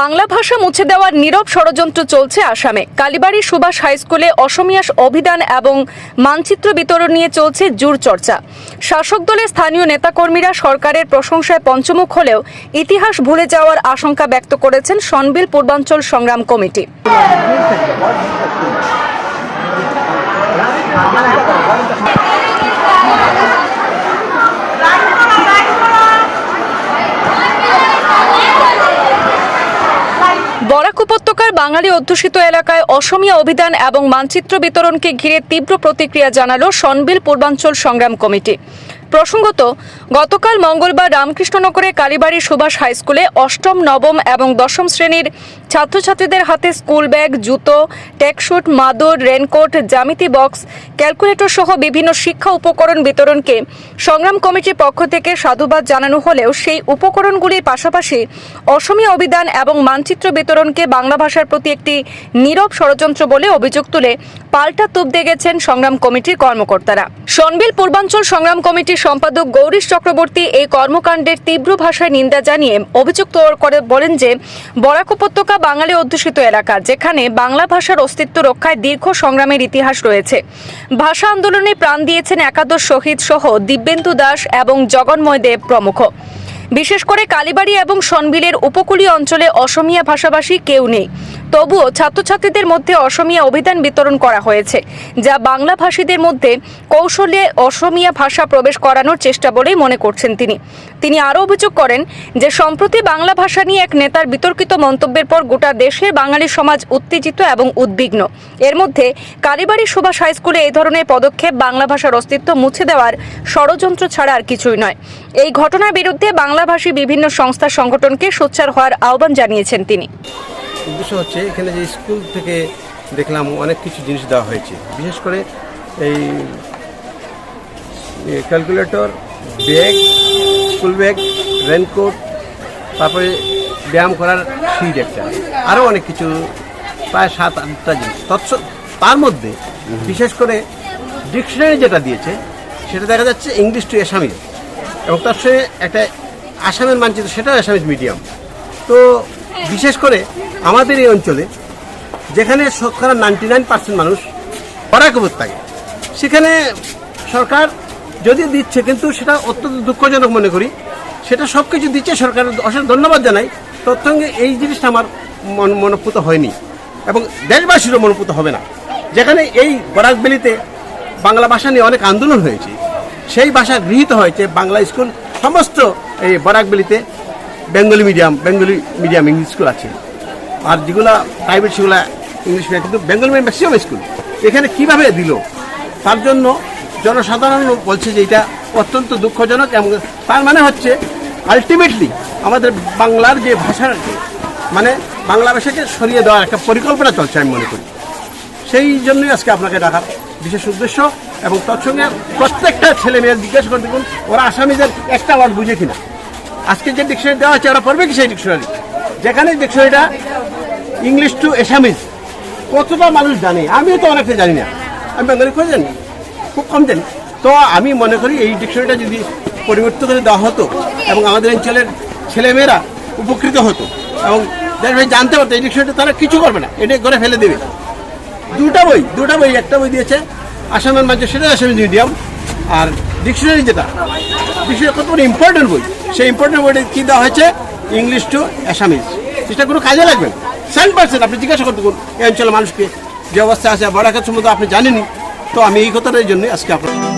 বাংলা ভাষা মুছে দেওয়ার নীরব ষড়যন্ত্র চলছে আসামে। কালীবাড়ি সুভাষ হাই স্কুলে অসমিয়া অভিধান এবং মানচিত্র বিতরণ নিয়ে চলছে জোর চর্চা। শাসক দলের স্থানীয় নেতাকর্মীরা সরকারের প্রশংসায় পঞ্চমুখ হলেও ইতিহাস ভুলে যাওয়ার আশঙ্কা ব্যক্ত করেছেন সনবিল পূর্বাঞ্চল সংগ্রাম কমিটি। উপত্যকার বাঙালি অধ্যুষিত এলাকায় অসমীয়া অভিধান এবং মানচিত্র বিতরণকে ঘিরে তীব্র প্রতিক্রিয়া জানালো সনবিল পূর্বাঞ্চল সংগ্রাম কমিটি। প্রসঙ্গত, গতকাল মঙ্গলবার রামকৃষ্ণনগরে কালীবাড়ি সুভাষ হাই স্কুলে অষ্টম, নবম এবং দশম শ্রেণির ছাত্রছাত্রীদের হাতে স্কুল ব্যাগ, জুতো টেকশুট মাদুর, রেনকোট, জ্যামিতি বক্স, ক্যালকুলেটর সহ বিভিন্ন শিক্ষা উপকরণ বিতরণকে সংগ্রাম কমিটির পক্ষ থেকে সাধুবাদ জানানো হলেও সেই উপকরণগুলির পাশাপাশি অসমীয়া অভিধান এবং মানচিত্র বিতরণকে বাংলা ভাষার প্রতি একটি নীরব ষড়যন্ত্র বলে অভিযোগ তুলে পাল্টা তুপ দিয়ে গেছেন সংগ্রাম কমিটির কর্মকর্তারা। সনবিল পূর্বাঞ্চল সংগ্রাম কমিটির সম্পাদক গৌরীশ চক্রবর্তী এই কর্মকাণ্ডের তীব্র ভাষায় নিন্দা জানিয়ে অভিযোগ করে বলেন যে, বরাক উপত্যকা বাঙালি অধ্যুষিত এলাকা, যেখানে বাংলা ভাষার অস্তিত্ব রক্ষায় দীর্ঘ সংগ্রামের ইতিহাস রয়েছে। ভাষা আন্দোলনে প্রাণ দিয়েছেন একাদশ শহীদ সহ দিব্যেন্দু দাস এবং জগন্ময় দেব প্রমুখ। বিশেষ করে কালীবাড়ি এবং সনবিলের উপকূলীয় অঞ্চলে অসমিয়া ভাষাভাষী কেউ নেই। তবুও ছাত্রছাত্রীদের মধ্যে অসমিয়া অভিধান বিতরণ করা হয়েছে, যা বাংলা ভাষীদের মধ্যে কৌশলে অসমিয়া ভাষা প্রবেশ করানোর চেষ্টা বলেই মনে করছেন তিনি। তিনি আরও অভিযোগ করেন যে, সম্প্রতি বাংলা ভাষা নিয়ে এক নেতার বিতর্কিত মন্তব্যের পর গোটা দেশের বাঙালি সমাজ উত্তেজিত এবং উদ্বিগ্ন। এর মধ্যে কালীবাড়ি সুভাষ হাইস্কুলে এই ধরনের পদক্ষেপ বাংলা ভাষার অস্তিত্ব মুছে দেওয়ার ষড়যন্ত্র ছাড়া আর কিছুই নয়। এই ঘটনার বিরুদ্ধে বাংলাভাষী বিভিন্ন সংস্থা সংগঠনকে সোচ্চার হওয়ার আহ্বান জানিয়েছেন তিনি। উদ্দেশ্য হচ্ছে এখানে যে স্কুল থেকে দেখলাম অনেক কিছু জিনিস দেওয়া হয়েছে। বিশেষ করে এই calculator, bag, school bag, raincoat, তারপরে ব্যায়াম করার সিট একটা, আরও অনেক কিছু, প্রায় সাত আটটা জিনিস। তৎস তার মধ্যে বিশেষ করে ডিকশনারি যেটা দিয়েছে, সেটা দেখা যাচ্ছে ইংলিশ টু আসামিজ এবং তার সঙ্গে একটা আসামের মানচিত্র, সেটাও আসামিজ মিডিয়াম। তো বিশেষ করে আমাদের এই অঞ্চলে, যেখানে শতকরা নাইনটি নাইন পার্সেন্ট মানুষ বরাক উপত্যকায় সেখানে সরকার যদি দিচ্ছে, কিন্তু সেটা অত্যন্ত দুঃখজনক মনে করি, সেটা সব কিছু দিচ্ছে সরকার। অসংখ্য ধন্যবাদ জানাই। তৎসঙ্গে এই জিনিসটা আমার মন, মনোপুত হয়নি এবং দেশবাসীরও মনোপুত হবে না। যেখানে এই বরাকবেলিতে বাংলা ভাষা নিয়ে অনেক আন্দোলন হয়েছে, সেই ভাষা গৃহীত হয়েছে বাংলা স্কুল, সমস্ত এই বরাকবেলিতে। Bengali medium Bengali medium English school আছে। আর যেগুলা প্রাইভেট সেগুলা ইংলিশ মিডিয়াম কিন্তু বেঙ্গলি মিডিয়াম ম্যাক্সিমাম স্কুল এখানে কীভাবে দিল? তার জন্য জনসাধারণ বলছে যে এটা অত্যন্ত দুঃখজনক এবং তার মানে হচ্ছে আলটিমেটলি আমাদের বাংলার যে ভাষার মানে বাংলা ভাষাকে সরিয়ে দেওয়ার একটা পরিকল্পনা চলছে আমি মনে করি। সেই জন্যই আজকে আপনাকে ডাকার বিশেষ উদ্দেশ্য এবং তৎসঙ্গে প্রত্যেকটা ছেলে মেয়ের জিজ্ঞাসা করতে দেখুন ওরা আসামিদের একটা ওয়ার্ড বুঝে কিনা। আজকে যে ডিকশনারি দেওয়া হচ্ছে ওরা পড়বে কি সেই ডিকশনারি যেখানে ডিকশনারিটা ইংলিশ টু এসামিজ কতটা মানুষ জানে? আমিও তো অনেকটা জানি না। আমি বেঙ্গলি করে জানি? খুব কম জানি। তো আমি মনে করি এই ডিকশনারিটা যদি পরিবর্তন করে দেওয়া হতো এবং আমাদের অঞ্চলের ছেলেমেয়েরা উপকৃত হতো এবং জানতে পারতো এই ডিকশনারিটা তারা কিছু করবে না। এটা করে ফেলে দেবে। দুটা বই দুটা বই, একটা বই দিয়েছে আসামের মাঝে সেটা আসামের মিডিয়াম আর ডিকশনারি যেটা ডিকশনারি কত ইম্পর্টেন্ট বই? সেই ইম্পর্টেন্ট বইটা কী দেওয়া হয়েছে? ইংলিশ টু অ্যাসামিজ সেটা কোনো কাজে লাগবে। সেভেন পার্সেন্ট আপনি জিজ্ঞাসা করতে কোন এই অঞ্চলের মানুষকে যে অবস্থা আছে বড় কাজ সম্বন্ধে আপনি জানেনি তো আমি এই কথাটার জন্যই আজকে আপনার